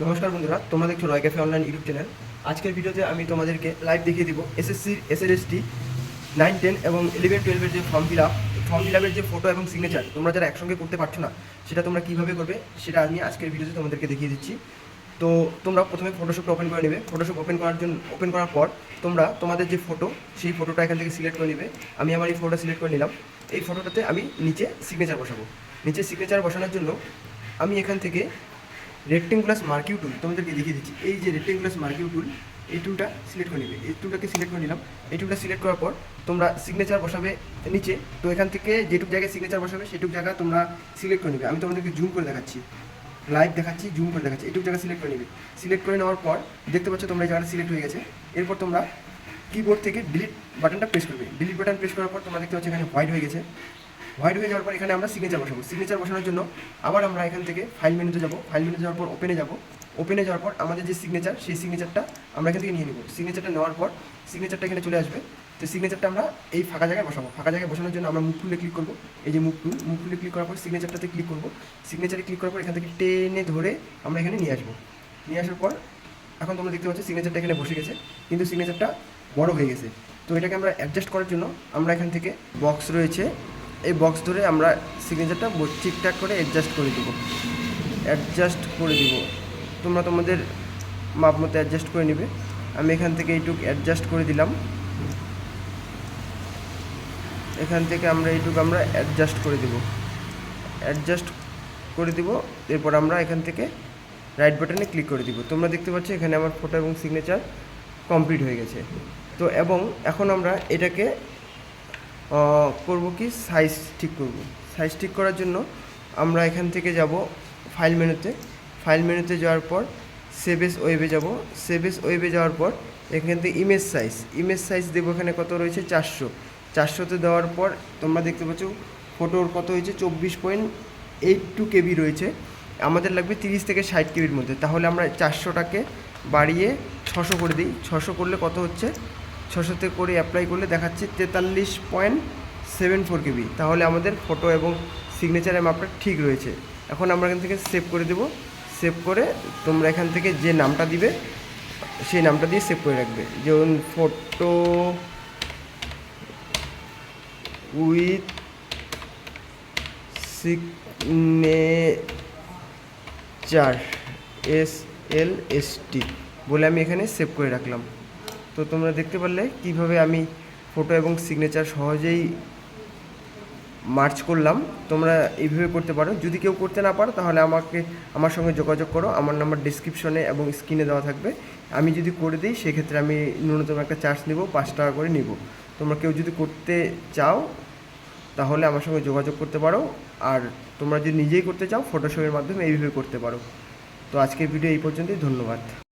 নমস্কার বন্ধুরা, তোমরা দেখছ Roy cafe online YouTube channel আজকের ভিডিওতে আমি তোমাদেরকে লাইভ দেখিয়ে দিব এসএসসির এসএলএসটি নাইন টেন এবং ইলেভেন টুয়েলভের যে form fill up form fill আপের যে ফটো এবং সিগনেচার তোমরা যারা একসঙ্গে করতে পারছ না, সেটা তোমরা কীভাবে করবে, সেটা আমি আজকের ভিডিওতে তোমাদেরকে দেখিয়ে দিচ্ছি। তো তোমরা প্রথমে ফটোশপটা ওপেন করে নেবে। ফটোশপ ওপেন করার জন্য ওপেন করার পর তোমরা তোমাদের যে ফটো সেই ফটোটা এখান থেকে সিলেক্ট করে নেবে। আমি আমার এই ফটোটা সিলেক্ট করে নিলাম। এই ফটোটাতে আমি নিচে সিগনেচার বসাবো। নিচে সিগনেচার বসানোর জন্য আমি এখান থেকে রেক্টেঙ্গুলাস মার্কিউ টুল তোমাদেরকে দেখিয়ে দিচ্ছি। এই যে রেক্টেঙ্গুলাস মার্কিউ টুল এই টুলটা সিলেক্ট করে নেবে। এই টুলটাকে সিলেক্ট করে নিলাম। এই টুলটা সিলেক্ট করার পর তোমরা সিগনেচার বসাবে নিচে। তো এখান থেকে যেটুক জায়গায় সিগনেচার বসাবে, সেটুক জায়গা তোমরা সিলেক্ট করে নেবে। আমি তোমাদেরকে জুম করে দেখাচ্ছি। লাইভ দেখাচ্ছি জুম করে দেখাচ্ছি। এটুক জায়গা সিলেক্ট করে নেবে। সিলেক্ট করে নেওয়ার পর দেখতে পাচ্ছ তোমরা এই জায়গাটা সিলেক্ট হয়ে গেছে। এরপর তোমরা কিবোর্ড থেকে ডিলিট বাটনটা প্রেস করবে। ডিলিট বাটন প্রেস করার পর তোমরা দেখতে পাচ্ছ এখানে হোয়াইট হয়ে গেছে। হোয়াইট হয়ে যাওয়ার পর এখানে আমরা সিগনেচার বসাবো। সিগনেচার বসানোর জন্য আবার আমরা এখান থেকে ফাইল মেনুতে যাব। ফাইল মেনুতে যাওয়ার পর ওপেনে যাব। ওপেনে যাওয়ার পর আমাদের যে সিগনেচার সেই সিগনেচারটা আমরা এখান থেকে নিয়ে নেব। সিগনেচারটা নেওয়ার পর সিগনেচারটা এখানে চলে আসবে। তো সিগনেচারটা আমরা এই ফাঁকা জায়গায় বসাবো। ফাঁকা জায়গায় বসানোর জন্য আমরা মুখ টুলে ক্লিক করব। এই যে মুখ টুল মুখ টুলে ক্লিক করার পর সিগনেচারটাতে ক্লিক করব। সিগনেচারে ক্লিক করার পর এখান থেকে টেনে ধরে আমরা এখানে নিয়ে আসব। নিয়ে আসার পর এখন তোমরা দেখতে পাচ্ছ সিগনেচারটা এখানে বসে গেছে। কিন্তু সিগনেচারটা বড় হয়ে গেছে। তো এটাকে আমরা অ্যাডজাস্ট করার জন্য আমরা এখান থেকে বক্স রয়েছে এই বক্স ধরে আমরা সিগনেচারটা ঠিকঠাক করে অ্যাডজাস্ট করে দেবো। অ্যাডজাস্ট করে দিব। তোমরা তোমাদের মাপ মতো অ্যাডজাস্ট করে নেবে। আমি এখান থেকে এইটুক অ্যাডজাস্ট করে দিলাম। এখান থেকে আমরা এইটুকু আমরা অ্যাডজাস্ট করে দেব। অ্যাডজাস্ট করে দিব। এরপর আমরা এখান থেকে রাইট বাটনে ক্লিক করে দিব। তোমরা দেখতে পাচ্ছ এখানে আমার ফটো এবং সিগনেচার কমপ্লিট হয়ে গেছে। তো এবং এখন আমরা এটাকে করব কি? সাইজ ঠিক করব। সাইজ ঠিক করার জন্য আমরা এখান থেকে যাব ফাইল মেনুতে ফাইল মেনুতে যাওয়ার পর সেভেস ওয়েবে যাব। সেভেস ওয়েবে যাওয়ার পর এখান থেকে ইমেজ সাইজ ইমেজ সাইজ দেবো এখানে কত রয়েছে? চারশো। চারশোতে দেওয়ার পর তোমরা দেখতে পাচ্ছ ফটোর কত হয়েছে? চব্বিশ পয়েন্ট এইট টু কেবি রয়েছে। আমাদের লাগবে তিরিশ থেকে ষাট কেবির মধ্যে। তাহলে আমরা চারশোটাকে বাড়িয়ে ছশো করে দিই। ছশো করলে কত হচ্ছে? ছশোতে করে অ্যাপ্লাই করলে দেখাচ্ছে তেতাল্লিশ পয়েন্ট সেভেন ফোর কেবি। তাহলে আমাদের ফটো এবং সিগনেচারের মাপটা ঠিক রয়েছে। এখন আমরা এখান থেকে সেভ করে দেব। সেভ করে তোমরা এখান থেকে যে নামটা দিবে, সেই নামটা দিয়ে সেভ করে রাখবে। যেমন photo with signature S L S T বলে আমি এখানে সেভ করে রাখলাম। তো তোমরা দেখতে পারলে কীভাবে আমি ফটো এবং সিগনেচার সহজেই মার্চ করলাম। তোমরা এইভাবে করতে পারো। যদি কেউ করতে না পারো, তাহলে আমাকে, আমার সঙ্গে যোগাযোগ করো। আমার নাম্বার ডিসক্রিপশনে এবং স্ক্রিনে দেওয়া থাকবে। আমি যদি করে দিই, সেক্ষেত্রে আমি ন্যূনতম একটা চার্জ নিব, পাঁচ টাকা করে নিব। তোমরা কেউ যদি করতে চাও, তাহলে আমার সঙ্গে যোগাযোগ করতে পারো। আর তোমরা যদি নিজেই করতে চাও ফটোশপের মাধ্যমে এইভাবে করতে পারো। তো আজকের ভিডিও এই পর্যন্তই। ধন্যবাদ।